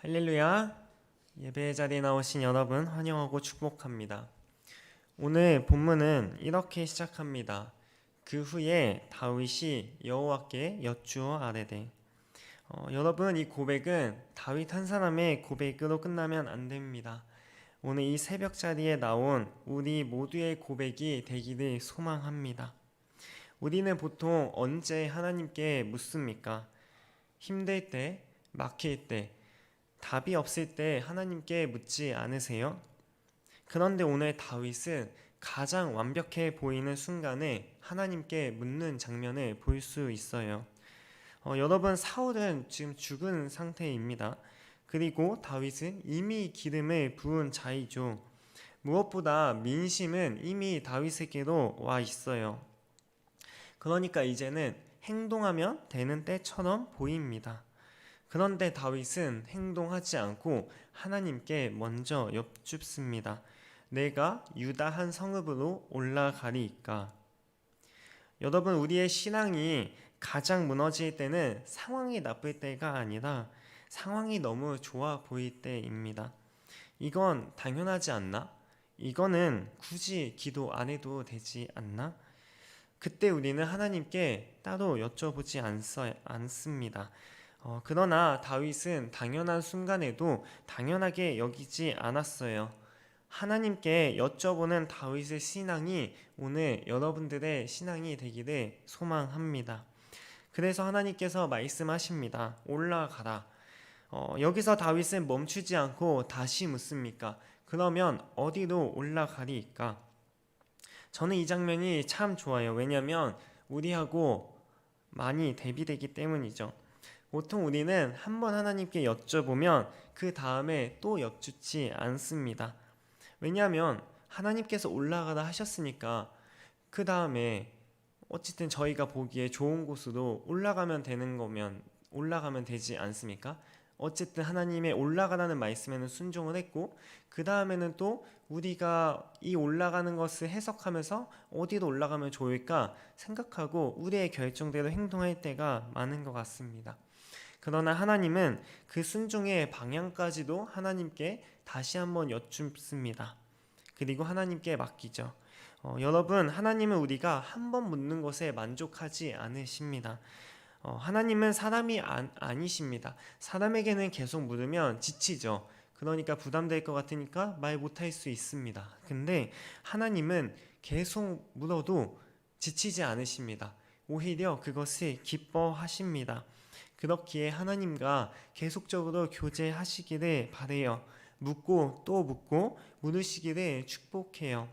할렐루야. 예배 자리에 나오신 여러분 환영하고 축복합니다. 오늘 본문은 이렇게 시작합니다. 그 후에 다윗이 여호와께 여쭈어 아뢰되 어, 여러분 이 고백은 다윗 한 사람의 고백으로 끝나면 안 됩니다. 오늘 이 새벽 자리에 나온 우리 모두의 고백이 되기를 소망합니다. 우리는 보통 언제 하나님께 묻습니까? 힘들 때, 막힐 때, 답이 없을 때 하나님께 묻지 않으세요? 그런데 오늘 다윗은 가장 완벽해 보이는 순간에 하나님께 묻는 장면을 볼 수 있어요. 어, 여러분 사울은 지금 죽은 상태입니다. 그리고 다윗은 이미 기름을 부은 자이죠. 무엇보다 민심은 이미 다윗에게로 와 있어요. 그러니까 이제는 행동하면 되는 때처럼 보입니다. 그런데 다윗은 행동하지 않고 하나님께 먼저 엽줍습니다. 내가 유다 한 성읍으로 올라가리이까. 여러분 우리의 신앙이 가장 무너질 때는 상황이 나쁠 때가 아니라 상황이 너무 좋아 보일 때입니다. 이건 당연하지 않나? 이거는 굳이 기도 안 해도 되지 않나? 그때 우리는 하나님께 따로 여쭤보지 않습니다. 어, 그러나 다윗은 당연한 순간에도 당연하게 여기지 않았어요. 하나님께 여쭤보는 다윗의 신앙이 오늘 여러분들의 신앙이 되기를 소망합니다. 그래서 하나님께서 말씀하십니다. 올라가라. 어, 여기서 다윗은 멈추지 않고 다시 묻습니까? 그러면 어디로 올라가리까? 저는 이 장면이 참 좋아요. 왜냐하면 우리하고 많이 대비되기 때문이죠. 보통 우리는 한 번 하나님께 여쭤보면 그 다음에 또 여쭙지 않습니다. 왜냐하면 하나님께서 올라가다 하셨으니까 그 다음에 어쨌든 저희가 보기에 좋은 곳으로 올라가면 되는 거면 올라가면 되지 않습니까? 어쨌든 하나님의 올라가라는 말씀에는 순종을 했고 그 다음에는 또 우리가 이 올라가는 것을 해석하면서 어디로 올라가면 좋을까 생각하고 우리의 결정대로 행동할 때가 많은 것 같습니다. 그러나 하나님은 그 순종의 방향까지도 하나님께 다시 한번 여쭙습니다. 그리고 하나님께 맡기죠. 어, 여러분, 하나님은 우리가 한 번 묻는 것에 만족하지 않으십니다. 어, 하나님은 사람이 안, 아니십니다. 사람에게는 계속 물으면 지치죠. 그러니까 부담될 것 같으니까 말 못할 수 있습니다. 근데 하나님은 계속 물어도 지치지 않으십니다. 오히려 그것을 기뻐하십니다. 그렇기에 하나님과 계속적으로 교제하시기를 바래요. 묻고 또 묻고 물으시기를 축복해요.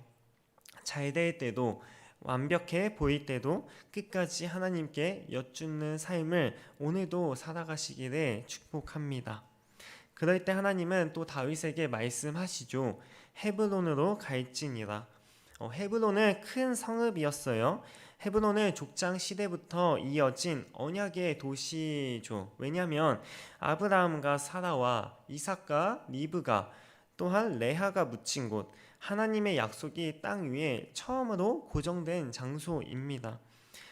잘 될 때도 완벽해 보일 때도 끝까지 하나님께 여쭙는 삶을 오늘도 살아가시기를 축복합니다. 그럴 때 하나님은 또 다윗에게 말씀하시죠. 헤브론으로 갈지니라. 어, 헤브론은 큰 성읍이었어요. 헤브론은 족장 시대부터 이어진 언약의 도시죠. 왜냐하면 아브라함과 사라와 이삭과 리브가 또한 레하가 묻힌 곳, 하나님의 약속이 땅 위에 처음으로 고정된 장소입니다.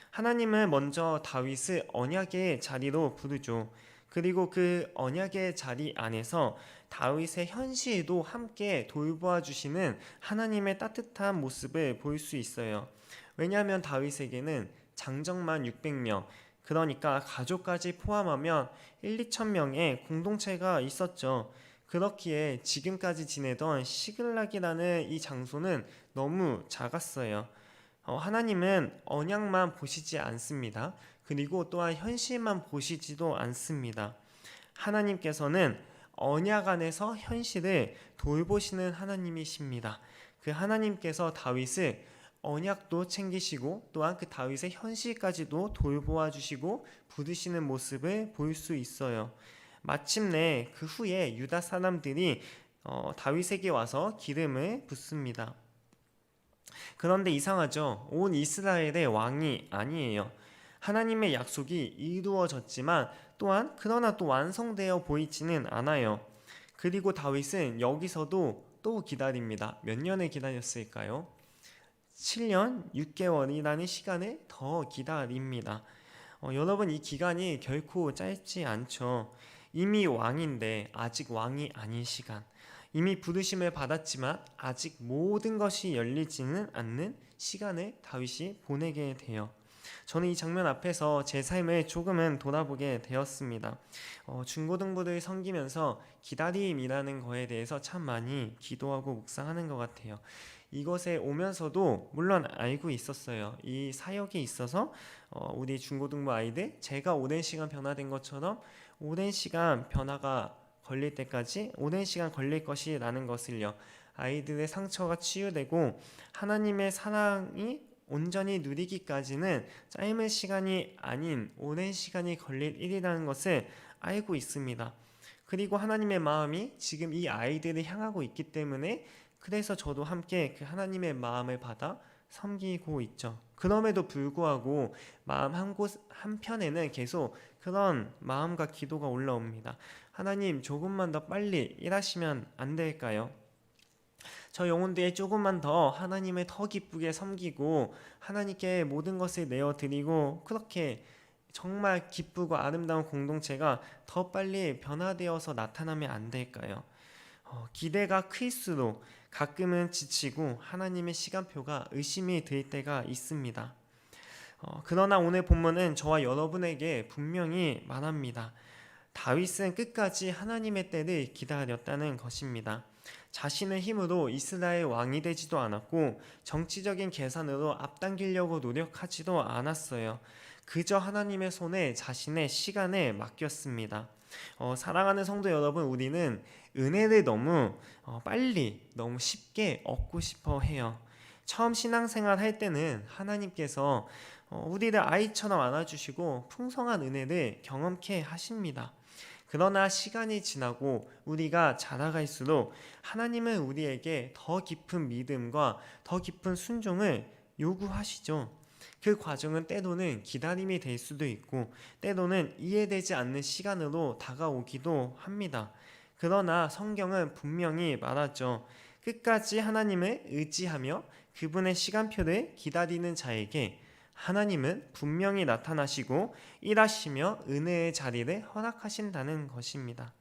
하나님은 먼저 다윗을 언약의 자리로 부르죠. 그리고 그 언약의 자리 안에서 다윗의 현실도 함께 돌보아 주시는 하나님의 따뜻한 모습을 볼 수 있어요. 왜냐하면 다윗에게는 장정만 600명, 그러니까 가족까지 포함하면 1, 2천 명의 공동체가 있었죠. 그렇기에 지금까지 지내던 시글락이라는 이 장소는 너무 작았어요. 어, 하나님은 언약만 보시지 않습니다. 그리고 또한 현실만 보시지도 않습니다. 하나님께서는 언약 안에서 현실을 돌보시는 하나님이십니다. 그 하나님께서 다윗을 언약도 챙기시고 또한 그 다윗의 현실까지도 돌보아 주시고 부르시는 모습을 볼 수 있어요. 마침내 그 후에 유다 사람들이 어, 다윗에게 와서 기름을 붓습니다. 그런데 이상하죠. 온 이스라엘의 왕이 아니에요. 하나님의 약속이 이루어졌지만 또한 그러나 또 완성되어 보이지는 않아요. 그리고 다윗은 여기서도 또 기다립니다. 몇 년을 기다렸을까요? 7년 6개월이라는 시간을 더 기다립니다. 어, 여러분 이 기간이 결코 짧지 않죠. 이미 왕인데 아직 왕이 아닌 시간. 이미 부르심을 받았지만 아직 모든 것이 열리지는 않는 시간을 다윗이 보내게 돼요. 저는 이 장면 앞에서 제 삶을 조금은 돌아보게 되었습니다. 어, 중고등부를 섬기면서 기다림이라는 거에 대해서 참 많이 기도하고 묵상하는 것 같아요. 이것에 오면서도 물론 알고 있었어요. 이 사역에 있어서 어, 우리 중고등부 아이들 제가 오랜 시간 변화된 것처럼 오랜 시간 변화가 걸릴 때까지 오랜 시간 걸릴 것이라는 것을요. 아이들의 상처가 치유되고 하나님의 사랑이 온전히 누리기까지는 짧은 시간이 아닌 오랜 시간이 걸릴 일이라는 것을 알고 있습니다. 그리고 하나님의 마음이 지금 이 아이들을 향하고 있기 때문에 그래서 저도 함께 그 하나님의 마음을 받아 섬기고 있죠. 그럼에도 불구하고 마음 한 곳 한편에는 계속 그런 마음과 기도가 올라옵니다. 하나님 조금만 더 빨리 일하시면 안 될까요? 저 영혼들이 조금만 더 하나님을 더 기쁘게 섬기고 하나님께 모든 것을 내어 드리고 그렇게 정말 기쁘고 아름다운 공동체가 더 빨리 변화되어서 나타나면 안 될까요? 어, 기대가 클수록 가끔은 지치고 하나님의 시간표가 의심이 들 때가 있습니다. 어, 그러나 오늘 본문은 저와 여러분에게 분명히 말합니다. 다윗은 끝까지 하나님의 때를 기다렸다는 것입니다. 자신의 힘으로 이스라엘 왕이 되지도 않았고 정치적인 계산으로 앞당기려고 노력하지도 않았어요. 그저 하나님의 손에 자신의 시간을 맡겼습니다. 어, 사랑하는 성도 여러분, 우리는 은혜를 너무 어, 빨리, 너무 쉽게 얻고 싶어 해요. 처음 신앙생활 할 때는 하나님께서 어, 우리를 아이처럼 안아주시고 풍성한 은혜를 경험케 하십니다. 그러나 시간이 지나고 우리가 자라갈수록 하나님은 우리에게 더 깊은 믿음과 더 깊은 순종을 요구하시죠. 그 과정은 때로는 기다림이 될 수도 있고 때로는 이해되지 않는 시간으로 다가오기도 합니다. 그러나 성경은 분명히 말하죠. 끝까지 하나님을 의지하며 그분의 시간표를 기다리는 자에게 하나님은 분명히 나타나시고 일하시며 은혜의 자리를 허락하신다는 것입니다.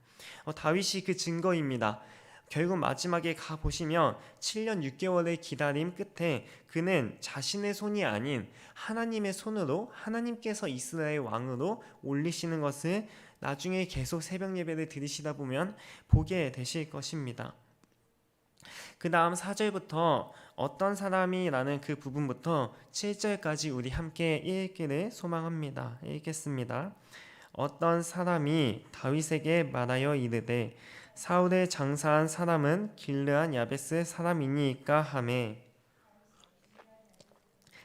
어, 다윗이 그 증거입니다. 결국 마지막에 가 보시면 7년 6개월의 기다림 끝에 그는 자신의 손이 아닌 하나님의 손으로 하나님께서 이스라엘 왕으로 올리시는 것을 나중에 계속 새벽 예배를 드리시다 보면 보게 되실 것입니다. 그 다음 4절부터 어떤 사람이라는 그 부분부터 7절까지 우리 함께 읽기를 소망합니다. 읽겠습니다. 어떤 사람이 다윗에게 말하여 이르되 사울의 장사한 사람은 길르한 야베스 사람이니까 하매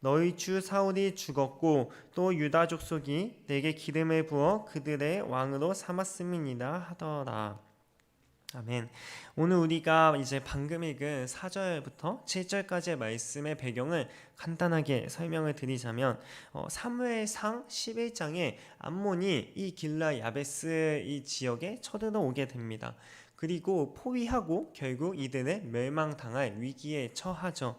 너희 주 사울이 죽었고 또 유다 족속이 내게 기름을 부어 그들의 왕으로 삼았음이니라 하더라. 아멘. 오늘 우리가 이제 방금 읽은 4절부터 7절까지의 말씀의 배경을 간단하게 설명을 드리자면 어, 사무엘상 11장에 암몬이 이 길라 야베스 이 지역에 쳐들어오게 됩니다. 그리고 포위하고 결국 이들을 멸망당할 위기에 처하죠.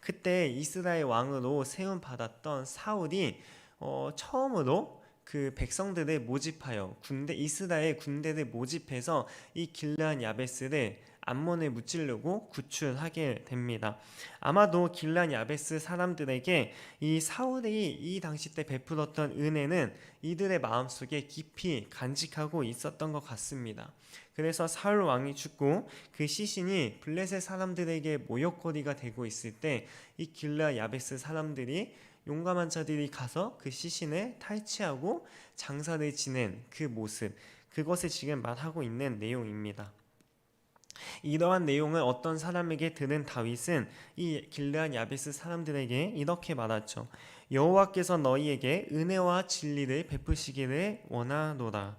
그때 이스라엘 왕으로 세움 받았던 사울이 어, 처음으로 그 백성들을 모집하여 군대 이스라엘 군대를 모집해서 이 길르한 야베스를 암몬을 무찌르고 구출하게 됩니다. 아마도 길란 야베스 사람들에게 이 사울이 이 당시 때 베풀었던 은혜는 이들의 마음속에 깊이 간직하고 있었던 것 같습니다. 그래서 사울 왕이 죽고 그 시신이 블레셋 사람들에게 모욕거리가 되고 있을 때 이 길라 야베스 사람들이 용감한 자들이 가서 그 시신을 탈취하고 장사를 지낸 그 모습 그것을 지금 말하고 있는 내용입니다. 이러한 내용을 어떤 사람에게 들은 다윗은 이 길르한 야베스 사람들에게 이렇게 말하죠. 여호와께서 너희에게 은혜와 진리를 베푸시기를 원하노라.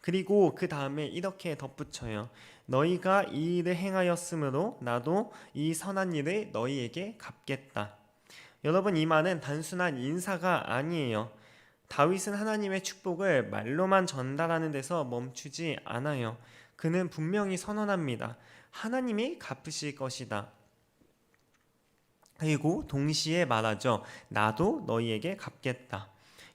그리고 그 다음에 이렇게 덧붙여요. 너희가 이 일을 행하였으므로 나도 이 선한 일을 너희에게 갚겠다. 여러분 이 말은 단순한 인사가 아니에요. 다윗은 하나님의 축복을 말로만 전달하는 데서 멈추지 않아요. 그는 분명히 선언합니다. 하나님이 갚으실 것이다. 그리고 동시에 말하죠. 나도 너희에게 갚겠다.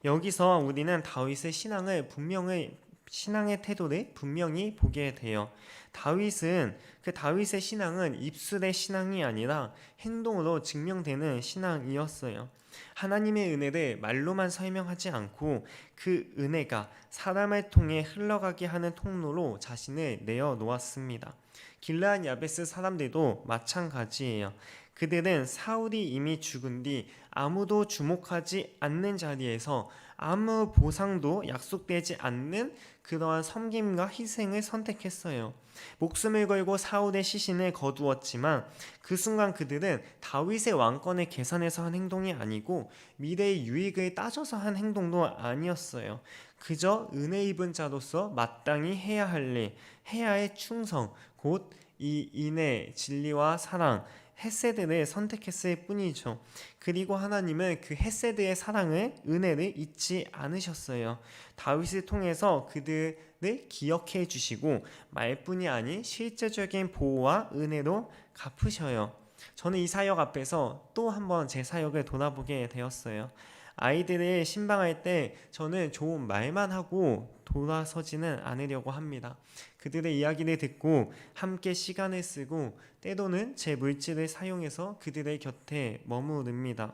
여기서 우리는 다윗의 신앙을 분명히 신앙의 태도를 분명히 보게 돼요. 다윗은 그 다윗의 신앙은 입술의 신앙이 아니라 행동으로 증명되는 신앙이었어요. 하나님의 은혜를 말로만 설명하지 않고 그 은혜가 사람을 통해 흘러가게 하는 통로로 자신을 내어 놓았습니다. 길라한 야베스 사람들도 마찬가지예요. 그들은 사울이 이미 죽은 뒤 아무도 주목하지 않는 자리에서 아무 보상도 약속되지 않는 그러한 섬김과 희생을 선택했어요. 목숨을 걸고 사울의 시신을 거두었지만 그 순간 그들은 다윗의 왕권을 계산해서 한 행동이 아니고 미래의 유익을 따져서 한 행동도 아니었어요. 그저 은혜 입은 자로서 마땅히 해야 할 일, 해야 할 충성, 곧 이 인애, 진리와 사랑, 헤세드를 선택했을 뿐이죠. 그리고 하나님은 그 헤세드의 사랑을 은혜를 잊지 않으셨어요. 다윗을 통해서 그들을 기억해 주시고 말뿐이 아닌 실제적인 보호와 은혜로 갚으셔요. 저는 이 사역 앞에서 또 한번 제 사역을 돌아보게 되었어요. 아이들을 신방할 때 저는 좋은 말만 하고 돌아서지는 않으려고 합니다. 그들의 이야기를 듣고 함께 시간을 쓰고 때로는 제 물질을 사용해서 그들의 곁에 머무릅니다.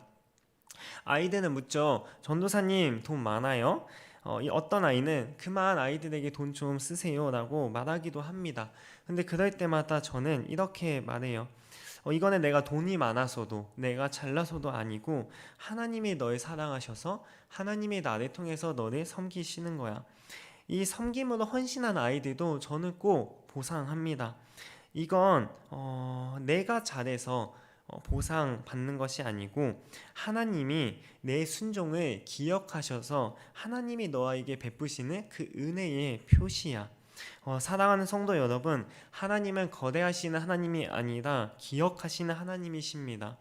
아이들은 묻죠. 전도사님 돈 많아요? 어, 이 어떤 아이는 그만 아이들에게 돈 좀 쓰세요라고 말하기도 합니다. 근데 그럴 때마다 저는 이렇게 말해요. 어, 이거는 내가 돈이 많아서도 내가 잘나서도 아니고 하나님이 널 사랑하셔서 하나님이 나를 통해서 너를 섬기시는 거야. 이 섬김으로 헌신한 아이들도 저는 꼭 보상합니다. 이건 어, 내가 잘해서 어, 보상 받는 것이 아니고 하나님이 내 순종을 기억하셔서 하나님이 너에게 베푸시는 그 은혜의 표시야. 어, 사랑하는 성도 여러분, 하나님은 거대하시는 하나님이 아니라 기억하시는 하나님이십니다.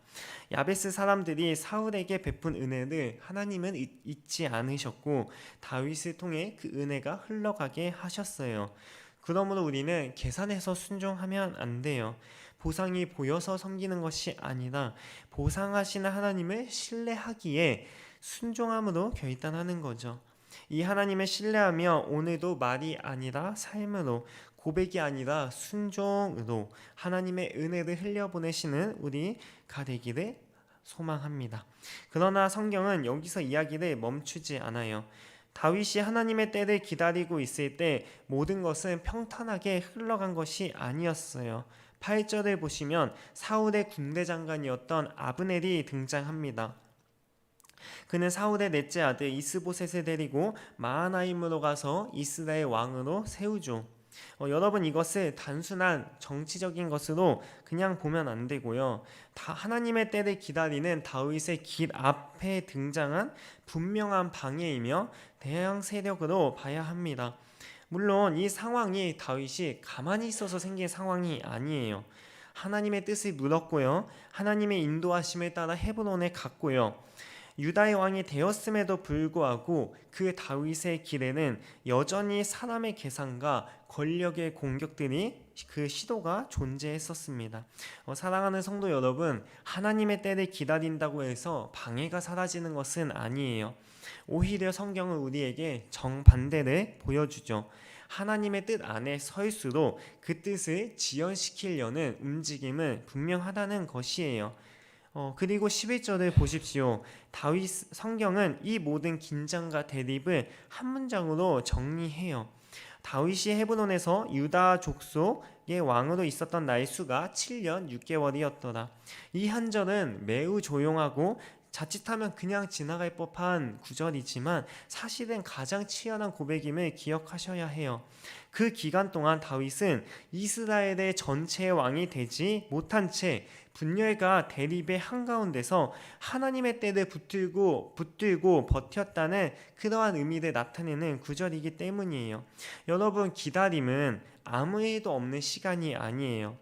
야베스 사람들이 사울에게 베푼 은혜를 하나님은 잊지 않으셨고 다윗을 통해 그 은혜가 흘러가게 하셨어요. 그러므로 우리는 계산해서 순종하면 안 돼요. 보상이 보여서 섬기는 것이 아니라 보상하시는 하나님을 신뢰하기에 순종함으로 결단하는 거죠. 이 하나님을 신뢰하며 오늘도 말이 아니라 삶으로 고백이 아니라 순종으로 하나님의 은혜를 흘려보내시는 우리가 되기를 소망합니다. 그러나 성경은 여기서 이야기를 멈추지 않아요. 다윗이 하나님의 때를 기다리고 있을 때 모든 것은 평탄하게 흘러간 것이 아니었어요. 8절을 보시면 사울의 군대 장관이었던 아브넬이 등장합니다. 그는 사울의 넷째 아들 이스보셋을 데리고 마하나임으로 가서 이스라엘 왕으로 세우죠. 어, 여러분 이것을 단순한 정치적인 것으로 그냥 보면 안 되고요. 다 하나님의 때를 기다리는 다윗의 길 앞에 등장한 분명한 방해이며 대형 세력으로 봐야 합니다. 물론 이 상황이 다윗이 가만히 있어서 생긴 상황이 아니에요. 하나님의 뜻을 물었고요. 하나님의 인도하심에 따라 헤브론에 갔고요. 유다의 왕이 되었음에도 불구하고 그 다윗의 길에는 여전히 사람의 계산과 권력의 공격들이 그 시도가 존재했었습니다. 어, 사랑하는 성도 여러분, 하나님의 때를 기다린다고 해서 방해가 사라지는 것은 아니에요. 오히려 성경은 우리에게 정반대를 보여주죠. 하나님의 뜻 안에 서일수록 그 뜻을 지연시키려는 움직임은 분명하다는 것이에요. 어, 그리고 11절을 보십시오. 다윗 성경은 이 모든 긴장과 대립을 한 문장으로 정리해요. 다윗이 헤브론에서 유다 족속의 왕으로 있었던 나의 수가 7년 6개월이었더라. 이 한 절은 매우 조용하고 자칫하면 그냥 지나갈 법한 구절이지만 사실은 가장 치열한 고백임을 기억하셔야 해요. 그 기간 동안 다윗은 이스라엘의 전체 왕이 되지 못한 채 분열과 대립의 한가운데서 하나님의 때를 붙들고 붙들고 버텼다는 그러한 의미를 나타내는 구절이기 때문이에요. 여러분 기다림은 아무 일도 없는 시간이 아니에요.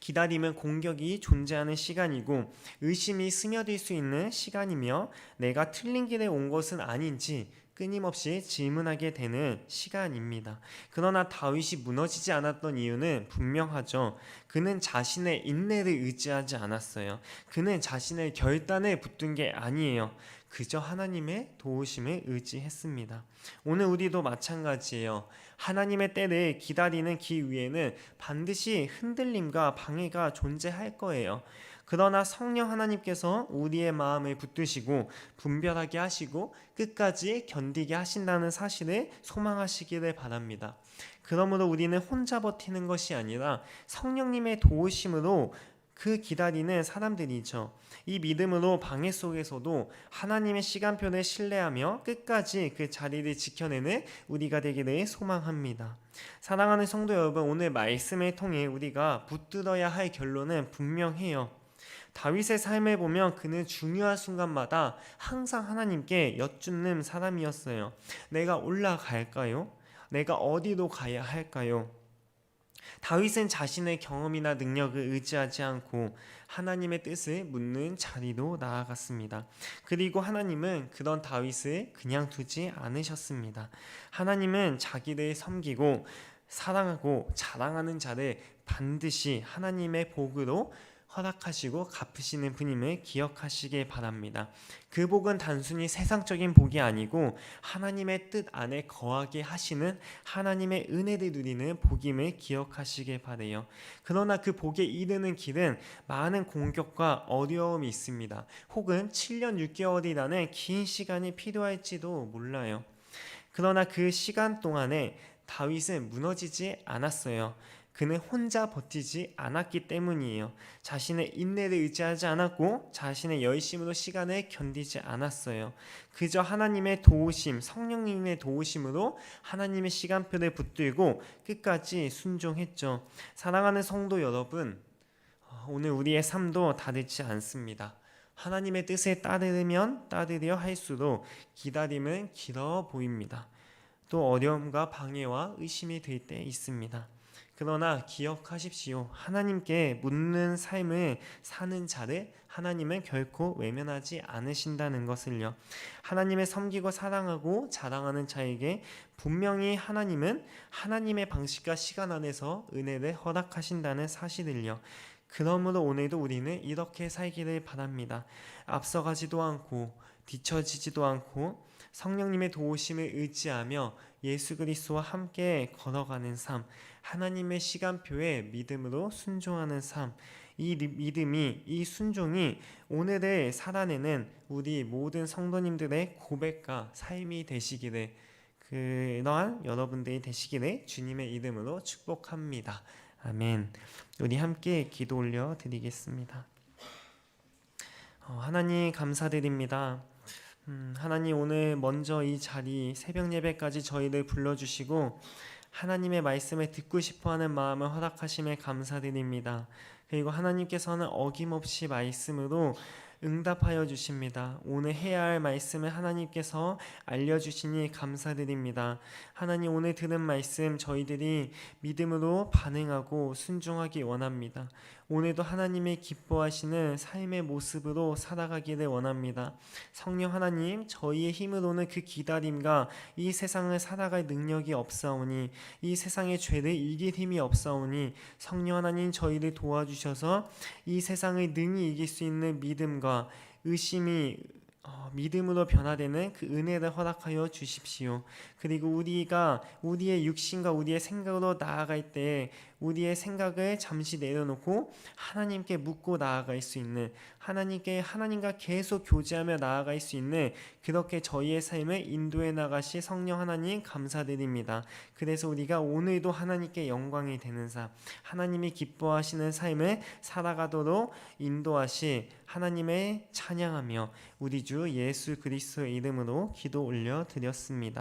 기다림은 공격이 존재하는 시간이고 의심이 스며들 수 있는 시간이며 내가 틀린 길에 온 것은 아닌지 끊임없이 질문하게 되는 시간입니다. 그러나 다윗이 무너지지 않았던 이유는 분명하죠. 그는 자신의 인내를 의지하지 않았어요. 그는 자신의 결단에 붙든 게 아니에요. 그저 하나님의 도우심을 의지했습니다. 오늘 우리도 마찬가지예요. 하나님의 때를 기다리는 길 위에는 반드시 흔들림과 방해가 존재할 거예요. 그러나 성령 하나님께서 우리의 마음을 붙드시고 분별하게 하시고 끝까지 견디게 하신다는 사실을 소망하시기를 바랍니다. 그러므로 우리는 혼자 버티는 것이 아니라 성령님의 도우심으로 그 기다리는 사람들이죠. 이 믿음으로 방해 속에서도 하나님의 시간표를 신뢰하며 끝까지 그 자리를 지켜내는 우리가 되기를 소망합니다. 사랑하는 성도 여러분, 오늘 말씀을 통해 우리가 붙들어야 할 결론은 분명해요. 다윗의 삶을 보면 그는 중요한 순간마다 항상 하나님께 여쭙는 사람이었어요. 내가 올라갈까요? 내가 어디로 가야 할까요? 다윗은 자신의 경험이나 능력을 의지하지 않고 하나님의 뜻을 묻는 자리로 나아갔습니다. 그리고 하나님은 그런 다윗을 그냥 두지 않으셨습니다. 하나님은 자기를 섬기고 사랑하고 자랑하는 자를 반드시 하나님의 복으로 허락하시고 갚으시는 분임을 기억하시길 바랍니다. 그 복은 단순히 세상적인 복이 아니고 하나님의 뜻 안에 거하게 하시는 하나님의 은혜를 누리는 복임을 기억하시길 바래요. 그러나 그 복에 이르는 길은 많은 공격과 어려움이 있습니다. 혹은 7년 6개월이라는 긴 시간이 필요할지도 몰라요. 그러나 그 시간 동안에 다윗은 무너지지 않았어요. 그는 혼자 버티지 않았기 때문이에요. 자신의 인내를 의지하지 않았고 자신의 열심으로 시간을 견디지 않았어요. 그저 하나님의 도우심, 성령님의 도우심으로 하나님의 시간표를 붙들고 끝까지 순종했죠. 사랑하는 성도 여러분, 오늘 우리의 삶도 다르지 않습니다. 하나님의 뜻에 따르면 따르려 할수록 기다림은 길어 보입니다. 또 어려움과 방해와 의심이 될 때 있습니다. 그러나 기억하십시오. 하나님께 묻는 삶을 사는 자를 하나님은 결코 외면하지 않으신다는 것을요. 하나님의 섬기고 사랑하고 자랑하는 자에게 분명히 하나님은 하나님의 방식과 시간 안에서 은혜를 허락하신다는 사실을요. 그러므로 오늘도 우리는 이렇게 살기를 바랍니다. 앞서가지도 않고 뒤처지지도 않고 성령님의 도우심을 의지하며 예수 그리스도와 함께 걸어가는 삶, 하나님의 시간표에 믿음으로 순종하는 삶, 이 믿음이 이 순종이 오늘을 살아내는 우리 모든 성도님들의 고백과 삶이 되시기를 그러한 여러분들이 되시기를 주님의 이름으로 축복합니다. 아멘. 우리 함께 기도 올려 드리겠습니다. 어, 하나님 감사드립니다. 음, 하나님 오늘 먼저 이 자리 새벽 예배까지 저희를 불러주시고 하나님의 말씀을 듣고 싶어하는 마음을 허락하심에 감사드립니다. 그리고 하나님께서는 어김없이 말씀으로 응답하여 주십니다. 오늘 해야 할 말씀을 하나님께서 알려주시니 감사드립니다. 하나님 오늘 들은 말씀 저희들이 믿음으로 반응하고 순종하기 원합니다. 오늘도 하나님의 기뻐하시는 삶의 모습으로 살아가기를 원합니다. 성령 하나님, 저희의 힘으로는 그 기다림과 이 세상을 살아갈 능력이 없사오니 이 세상의 죄를 이길 힘이 없사오니 성령 하나님 저희를 도와주셔서 이 세상을 능히 이길 수 있는 믿음과 의심이 어, 믿음으로 변화되는 그 은혜를 허락하여 주십시오. 그리고 우리가 우리의 육신과 우리의 생각으로 나아갈 때 우리의 생각을 잠시 내려놓고 하나님께 묻고 나아갈 수 있는 하나님께 하나님과 계속 교제하며 나아갈 수 있는 그렇게 저희의 삶을 인도해 나가시 성령 하나님 감사드립니다. 그래서 우리가 오늘도 하나님께 영광이 되는 삶, 하나님이 기뻐하시는 삶을 살아가도록 인도하시 하나님의 찬양하며 우리 주 예수 그리스도의 이름으로 기도 올려 드렸습니다.